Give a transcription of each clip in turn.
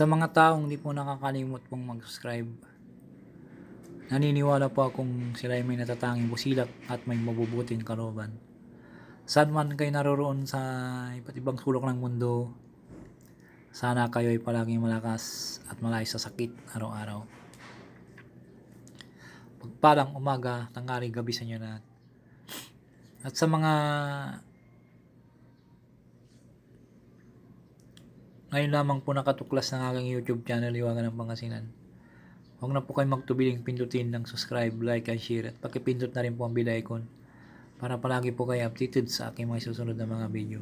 Sa mga taong di po nakakalimot pong mag-subscribe, naniniwala po akong sila ay may natatanging busilak at may mabubuting kalooban. Saan man kayo naroroon sa iba't ibang sulok ng mundo, sana kayo ay palaging malakas at malayo sa sakit araw-araw. Pagpalang umaga, tanghali, gabi sa inyo lahat. At sa mga ngayon lamang po nakatuklas ng aking YouTube channel, Iwagan ng Pangasinan. Huwag na po kayo magtubiling pindutin ng subscribe, like, and share. At pakipindot na rin po ang bell icon para palagi po kayo updated sa aking mga susunod na mga video.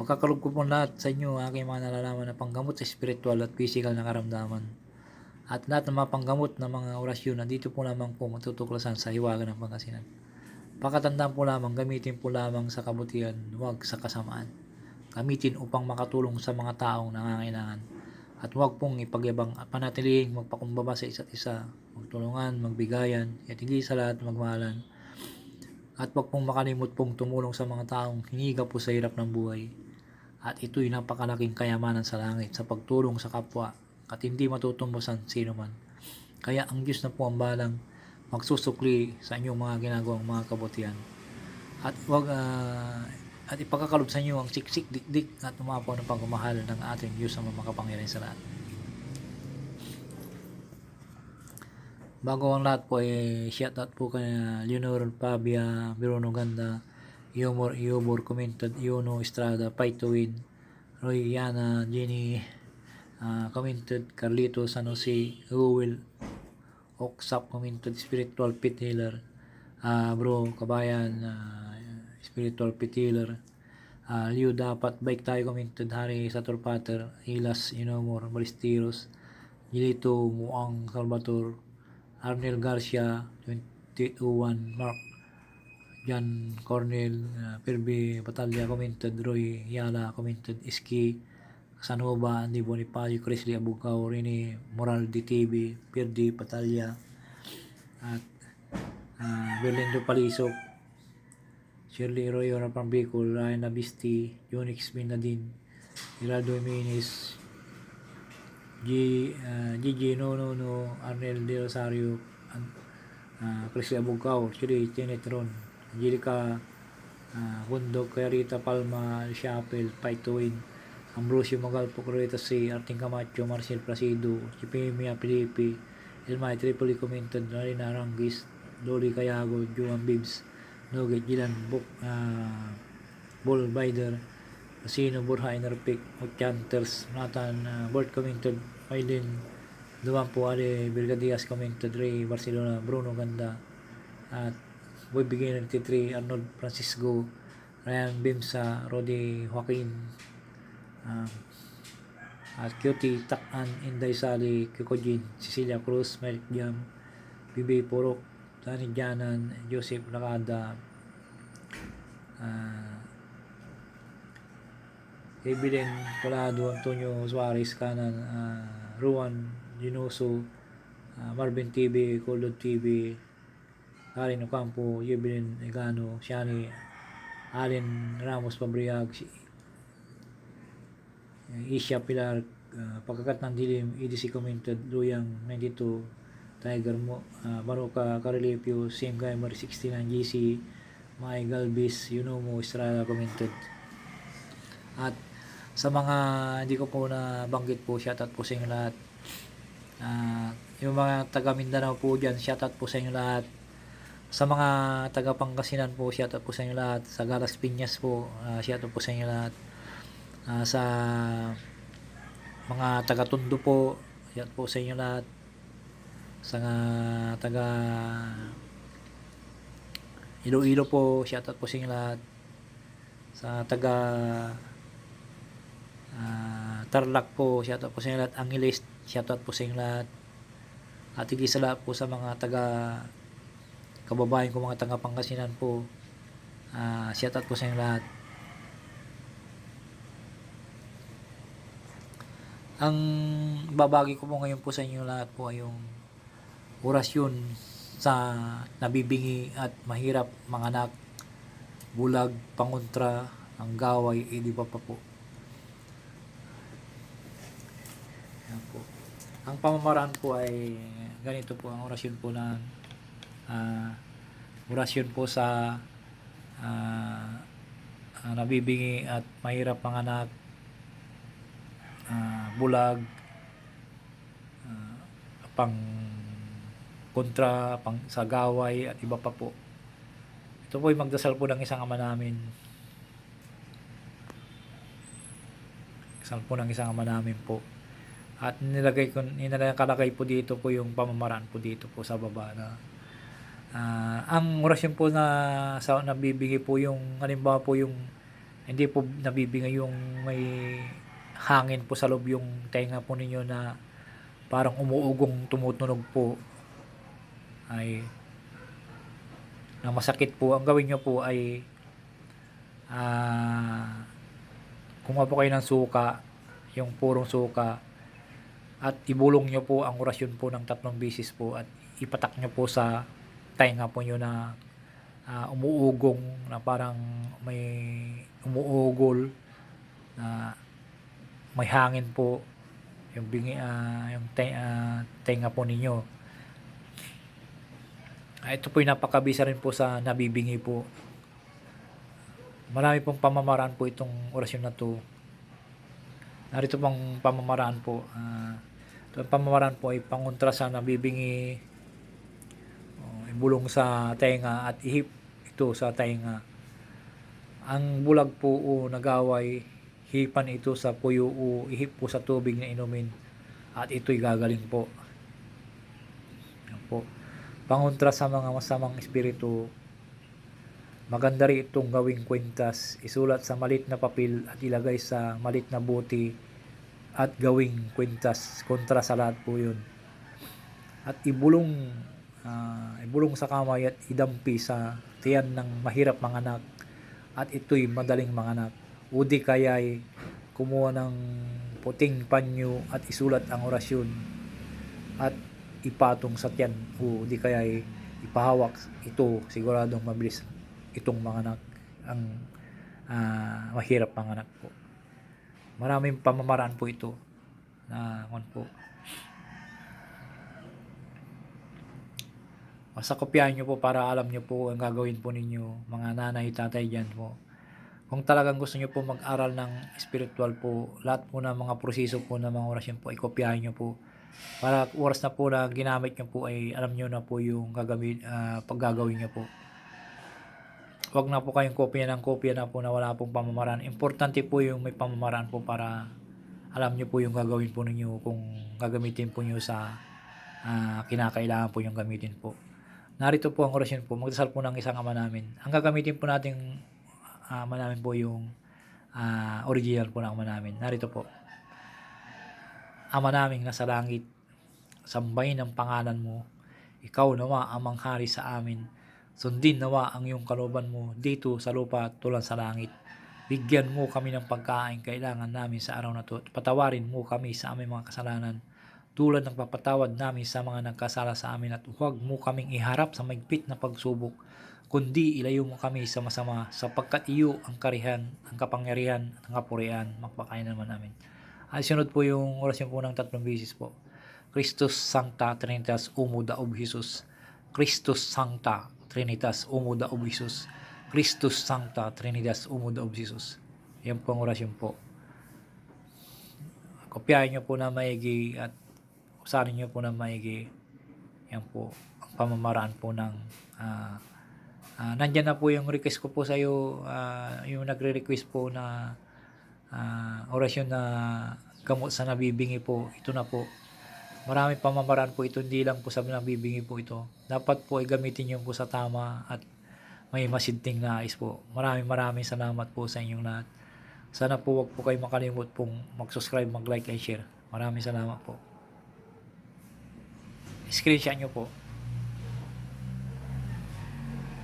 Pagkakalog ko po lahat sa inyo ang aking mga nalalaman na panggamot sa spiritual at physical na karamdaman. At lahat ng mga panggamot na mga orasyon na dito po lamang po matutuklasan sa Hiwagan ng Pangasinan. Pakatandaan po lamang, gamitin po lamang sa kabutihan, huwag sa kasamaan. Gamitin upang makatulong sa mga taong nangangailangan. At huwag pong ipagyabang at panatiling magpakumbaba sa isa't isa, magtulungan, magbigayan, at higit sa lahat magmahalan. At huwag pong makalimot pong tumulong sa mga taong hiniga po sa hirap ng buhay. At ito'y napakalaking kayamanan sa langit sa pagtulong sa kapwa at hindi matutumbusan sino man. Kaya ang Diyos na po ang balang magsusukli sa inyong mga ginagawang mga kabutihan. At wag ah, at ipagkakalob sa inyo ang siksik dikdik at umapaw ng pagmamahal ng ating Diyos ang makapangyarihan sa lahat. Bago ang lahat po ay shout out po kay Leonor Pabia, Bruno Ganda, Yumor, Yumor Commented, Yuno Estrada, Paitowin, Roy Yana, Jenny, ah, Commented, Carlito San Jose, Ruel, Oksap Commented, Spiritual Pit Healer, ah, Bro Kabayan, ah, Spiritual Pit Healer, ah, Liu Dapat, Bike Tayo Commented, Hari Sator Pater, Ilas Inomor, Balistiros, Gilito Muang Salvator, Arnel Garcia, 2801, Mark. Jan Cornel, uh, Perby Batalya commented, Roy Yala commented, Iski, Sanova, Andy Bonifacio, Crisley Abugao, Rene Moral DTV, Perdi Batalya, at uh, Berlindo Palisok, Shirley Royo na from Bicol, Ryan Abisti, Unix Minadin, Geraldo Jimenez, G, uh, Gigi No No No, Arnel De Rosario, uh, Chris Abugao, Chili Tinetron, Angelica uh, Bundog, Clarita Palma, Chapel, Paitoin, Ambrosio Magalpo, Correta C, Arting Camacho, Marcel Placido, Chipimia Felipe, Elmay Tripoli Commented, Marina Arangis, Loli Cayago, Juan Bibs, Nugget Gilan, Buk, uh, Bull Bider, Casino, Burha, Enerpic, Chanters, Nathan, uh, Bert Commented, Maylin, Duman po, Ali, Brigadias Commented, Ray, Barcelona, Bruno Ganda, at Boy Beginner 93, Arnold Francisco, Ryan Bimsa, Rodi Joaquin, um, at Cutie, Takan, Inday Sali, Kikojin, Cecilia Cruz, Malik Jam, Bibi Purok, Tani Janan, Joseph Lakada, ah, Evelyn Colado, Antonio Suarez, Kanan, ah, Ruan, Ginoso, ah, Marvin TV, Coldod TV, Karin Ocampo, Evelyn Egano, Shani, Allen Ramos Pabriag, Isha Pilar, uh, Pagkakat ng Dilim, EDC Commented, Luyang 92, Tiger Mo, uh, Maruka Carilipio, Same Gamer 69 GC, Mai Galbis, Yunomo Estrada Commented. At sa mga hindi ko po na banggit po, shoutout po sa inyo lahat. Ah, yung mga taga Mindanao po dyan, shoutout po sa inyo lahat. Sa mga taga Pangasinan po, shoutout po sa inyo lahat. Sa Galas Piñas po, uh, shoutout po sa inyo lahat. Ah, sa mga taga Tondo po, shoutout po sa inyo lahat. Sa taga Iloilo po, shoutout po sa inyo lahat. Sa taga Ah, Tarlac po, shoutout po sa inyo lahat. Angeles, shoutout po sa inyo lahat. At higit sa lahat po sa mga taga kababayan ko, mga taga Pangasinan po. Ah, shoutout po sa inyo lahat. Ang babagi ko po ngayon po sa inyo lahat po ay yung orasyon sa nabibingi at mahirap mga anak, bulag, pangontra, ang gaway, eh di ba pa po. Ang pamamaraan po ay ganito po ang orasyon po ng ah, orasyon po sa ah, ah, nabibingi at mahirap manganak ah, bulag ah, pang kontra, pang sa gaway at iba pa po. Ito po ay magdasal po ng isang ama namin. Dasal po ng isang ama namin po. At nilagay ko, nilagay po dito po yung pamamaraan po dito po sa baba na ah, ang orasyon po na sa nabibigay po yung halimbawa po yung hindi po nabibigay yung may hangin po sa loob yung tenga po ninyo na parang umuugong tumutunog po ay na masakit po. Ang gawin nyo po ay ah kumuha po kayo ng suka yung purong suka at ibulong nyo po ang orasyon po ng tatlong bisis po at ipatak nyo po sa tainga po nyo na ah, umuugong na parang may umuugol na may hangin po yung bingi ah, yung te, ah, tenga po ninyo ito po yung napakabisa rin po sa nabibingi po. Marami pong pamamaraan po itong orasyon na to. Narito pang pamamaraan po. Ah ito pamamaraan po ay pangontra sa nabibingi oh, ibulong sa tenga at ihip ito sa tenga ang bulag po o nagaway hipan ito sa puyo o ihip po sa tubig na inumin at ito'y gagaling po. Yan po pangontra sa mga masamang espiritu. Maganda rin itong gawing kwentas isulat sa malit na papel at ilagay sa malit na buti at gawing kwentas kontra sa lahat po yun. At ibulong ah, ibulong sa kamay at idampi sa tiyan ng mahirap manganak at ito'y madaling manganak o di kaya'y kumuha ng puting panyo at isulat ang orasyon. At ipatong sa tiyan o di kaya'y ipahawak ito siguradong mabilis itong manganak ang ah, mahirap manganak po maraming pamamaraan po ito na kon po Basta kopyahin nyo po para alam nyo po ang gagawin po ninyo mga nanay, tatay dyan po. Kung talagang gusto nyo po mag-aral ng spiritual po, lahat po ng mga proseso po ng mga orasyon po, ikopyahin nyo po. Para oras na po na ginamit nyo po ay alam nyo na po yung gagamit, ah, paggagawin nyo po. Huwag na po kayong kopya ng kopya na po na wala pong pamamaraan. Importante po yung may pamamaraan po para alam nyo po yung gagawin po ninyo kung gagamitin po nyo sa ah, kinakailangan po yung gamitin po. Narito po ang orasyon po. Magdasal po ng isang ama namin. Ang gagamitin po nating ah, ama namin po yung ah, original po ng ama namin. Narito po. Ama naming nasa langit, sambahin ang pangalan mo. Ikaw nawa ang manghari sa amin. Sundin nawa ang iyong kalooban mo dito sa lupa tulad sa langit. Bigyan mo kami ng pagkain kailangan namin sa araw na to. Patawarin mo kami sa aming mga kasalanan tulad ng papatawad namin sa mga nagkasala sa amin at huwag mo kaming iharap sa maigpit na pagsubok, kundi ilayo mo kami sa masama sapagkat iyo ang karihan, ang kapangyarihan ang kapurian, magpakain naman namin. Ay sunod po yung orasyon po ng tatlong bisis po. Christus Sancta Trinitas Umuda ob Jesus. Christus Sancta Trinitas Umuda ob Jesus. Christus Sancta Trinitas Umuda ob Jesus. Yan po ang orasyon po. Kopyahin nyo po na maigi at usarin nyo po na maigi. Yan po ang pamamaraan po ng ah ah, nandyan na po yung request ko po sa iyo yung nagre-request po na ah, orasyon na gamot sa nabibingi po ito na po marami pamamaraan po ito hindi lang po sa nabibingi po ito dapat po ay gamitin nyo po sa tama at may masidting nais po maraming maraming salamat po sa inyong lahat sana po wag po kayo makalimot pong mag-subscribe, mag-like, and share. Maraming salamat po. Screenshot nyo po.